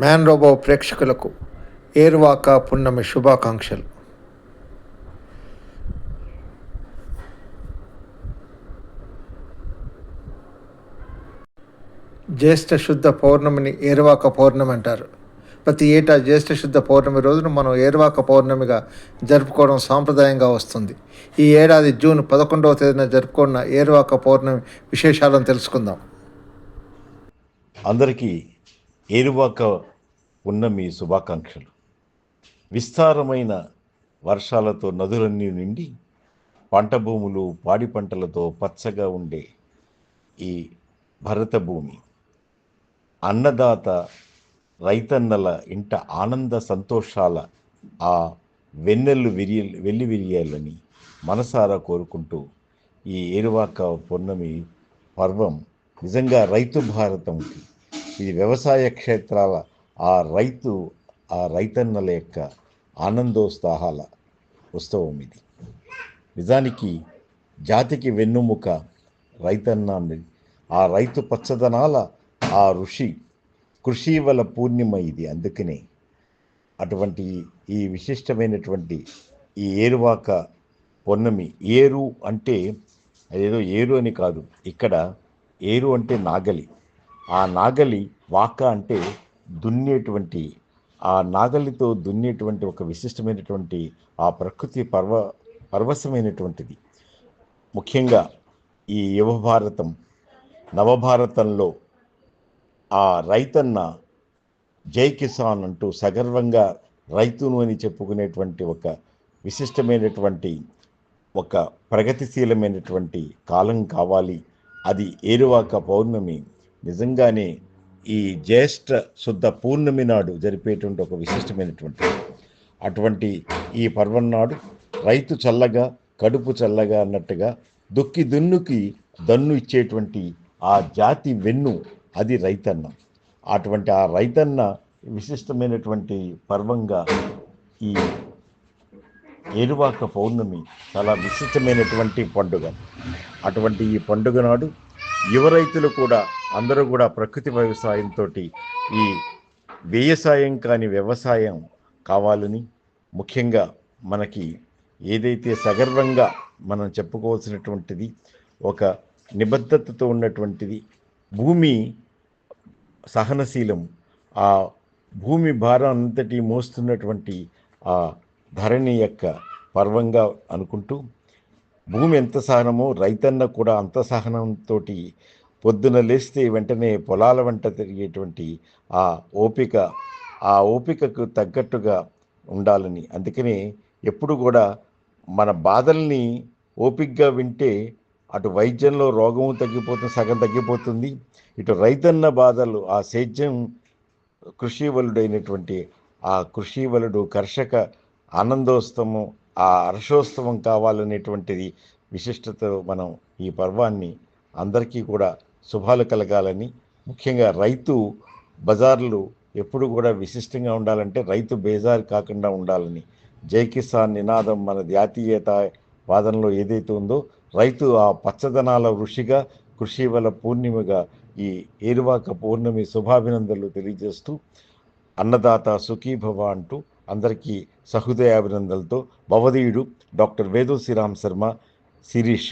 Man robo ప్రేక్షకులకు ఏర్వాక పున్నమి శుభాకాంక్షలు. జ్యేష్ఠ శుద్ధ పౌర్ణమిని ఏర్వాక పౌర్ణమి అంటారు. ప్రతి ఏటా జ్యేష్ఠ శుద్ధ పౌర్ణమి రోజున మనం ఏరువాక పౌర్ణమిగా జరుపుకోవడం సాంప్రదాయంగా వస్తుంది. ఈ ఏడాది జూన్ పదకొండవ తేదీన జరుపుకున్న ఏరువాక పౌర్ణమి విశేషాలను తెలుసుకుందాం. అందరికీ ఏరువాక పున్నమి శుభాకాంక్షలు. విస్తారమైన వర్షాలతో నదులన్నీ నిండి పంట భూములు పాడి పంటలతో పచ్చగా ఉండే ఈ భరత భూమి. అన్నదాత రైతన్నల ఇంట ఆనంద సంతోషాల ఆ వెన్నెల్లు విరియ వెళ్ళి విరియాలని మనసారా కోరుకుంటూ ఈ ఏరువాక పొన్నమి పర్వం నిజంగా రైతు భారతంకి ఇది వ్యవసాయ క్షేత్రాల ఆ రైతు ఆ రైతన్నల యొక్క ఆనందోత్సాహాల ఉత్సవం ఇది. నిజానికి జాతికి వెన్నుముక రైతన్నాన్ని ఆ రైతు పచ్చదనాల ఆ ఋషి కృషి వల పూర్ణిమ ఇది. అందుకనే అటువంటి ఈ విశిష్టమైనటువంటి ఈ ఏరువాక పొన్నమి ఏరు అంటే అదేదో ఏరు అని కాదు ఇక్కడ ఏరు అంటే నాగలి. ఆ నాగలి వాక అంటే దున్నేటువంటి ఆ నాగలితో దున్నేటువంటి ఒక విశిష్టమైనటువంటి ఆ ప్రకృతి పర్వ పర్వశమైనటువంటిది ముఖ్యంగా ఈ యువభారతం నవభారతంలో ఆ రైతన్న జై కిసాన్ అంటూ సగర్వంగా రైతును అని చెప్పుకునేటువంటి ఒక విశిష్టమైనటువంటి ఒక ప్రగతిశీలమైనటువంటి కాలం కావాలి. అది ఏరువాక పౌర్ణమి నిజంగానే ఈ జ్యేష్ఠ శుద్ధ పూర్ణమి నాడు జరిపేటువంటి ఒక విశిష్టమైనటువంటి అటువంటి ఈ పర్వం నాడు రైతు చల్లగా కడుపు చల్లగా అన్నట్టుగా దుక్కి దున్నుకి దన్ను ఇచ్చేటువంటి ఆ జాతి వెన్ను అది రైతన్న. అటువంటి ఆ రైతన్న విశిష్టమైనటువంటి పర్వంగా ఈ ఏరువాక పౌర్ణమి చాలా విశిష్టమైనటువంటి పండుగ. అటువంటి ఈ పండుగ నాడు యువ రైతులు కూడా అందరూ కూడా ప్రకృతి వ్యవసాయంతో ఈ వ్యవసాయం కాని వ్యవసాయం కావాలని ముఖ్యంగా మనకి ఏదైతే సగర్వంగా మనం చెప్పుకోవాల్సినటువంటిది ఒక నిబద్ధతతో ఉన్నటువంటిది భూమి సహనశీలం ఆ భూమి భారం అంతటి మోస్తున్నటువంటి ఆ ధరణి యొక్క పర్వంగా అనుకుంటూ భూమి ఎంత సహనమో రైతన్న కూడా అంత సహనంతో పొద్దున లేస్తే వెంటనే పొలాల వెంట తిరిగేటువంటి ఆ ఓపిక ఆ ఓపికకు తగ్గట్టుగా ఉండాలని. అందుకనే ఎప్పుడు కూడా మన బాధల్ని ఓపికగా వింటే అటు వైద్యంలో రోగము తగ్గిపోతుంది సగం తగ్గిపోతుంది. ఇటు రైతన్న బాధలు ఆ సేద్యం కృషివలుడైనటువంటి ఆ కృషివలుడు కర్షక ఆనందోత్సవము ఆ హర్షోత్సవం కావాలనేటువంటిది విశిష్టతతో మనం ఈ పర్వాన్ని అందరికీ కూడా శుభాలు కలగాలని. ముఖ్యంగా రైతు బజార్లు ఎప్పుడు కూడా విశిష్టంగా ఉండాలంటే రైతు బేజారు కాకుండా ఉండాలని. జై కిసాన్ నినాదం మన జాతీయత వాదనలో ఏదైతే ఉందో రైతు ఆ పచ్చదనాల ఋషిగా కృషి వల పూర్ణిమగా ఈ ఏరువాక పౌర్ణమి శుభాభినందనలు తెలియజేస్తూ అన్నదాత సుఖీభవ అంటూ అందరికీ సహృదయాభినందనలతో భవదీయుడు డాక్టర్ వేదు శ్రీరామ్ శర్మ శిరీష.